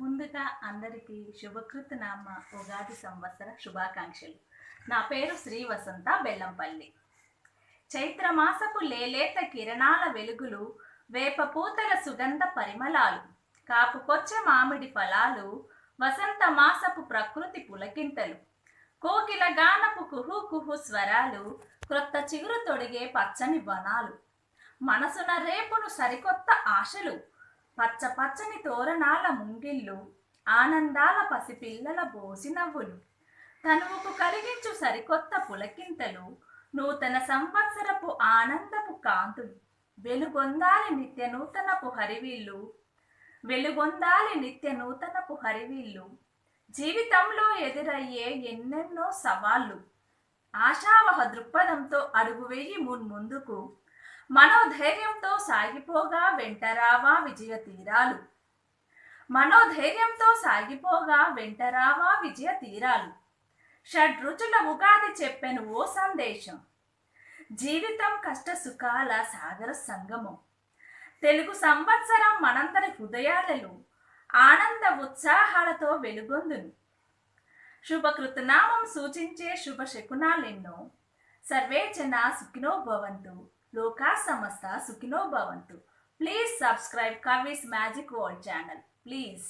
ముందుగా అందరికీ శుభకృత నామ ఉగాది సంవత్సర శుభాకాంక్షలు. నా పేరు శ్రీ వసంత బెల్లంపల్లి. చైత్రమాసపు లేలేత కిరణాల వెలుగులు వేప పూతల సుగంధ పరిమళాలు కాపుకొచ్చే మామిడి ఫలాలు వసంత మాసపు ప్రకృతి పులకింతలు కోకిల గానపు కుహు కుహు స్వరాలు క్రొత్త చిగురు తొడిగే పచ్చని వనాలు మనసున రేపును సరికొత్త ఆశలు పచ్చ పచ్చని తోరణాల ముంగిళ్ళు ఆనందాల పసిపిల్లల బోసి నవ్వులు. తనువుకు కలిగించు సరికొత్త పులకింతలు నూతన సంవత్సరపు ఆనందపు కాంతులు. వెలుగొందాలి నిత్య నూతనపు హరివిల్లు వెలుగొందాలి నిత్య నూతనపు హరివిల్లు జీవితంలో ఎదురయ్యే ఎన్నెన్నో సవాళ్ళు. ఆశావహ దృక్పథంతో అడుగు వేయి మున్ముందుకు మనోధైర్యంతో సాగిపోగా వెంటరావా విజయ తీరాలు. మనోధైర్యంతో సాగిపోగా వెంటరావా విజయ తీరాలు. షడ్రుచుల ఉగాది చెప్పెను ఓ సందేశం. జీవితం కష్ట సుఖాల సాగర సంగమం. తెలుగు సంవత్సరం మనందరి హృదయాలలో ఆనంద ఉత్సాహాలతో వెలుగొందును. శుభకృతనామం సూచించే శుభ శకునాలెన్నో సర్వే జన సుఖినో భవంతు. లోకా సమస్త సుఖినో భవంతు. Please subscribe Kavi's magic world channel please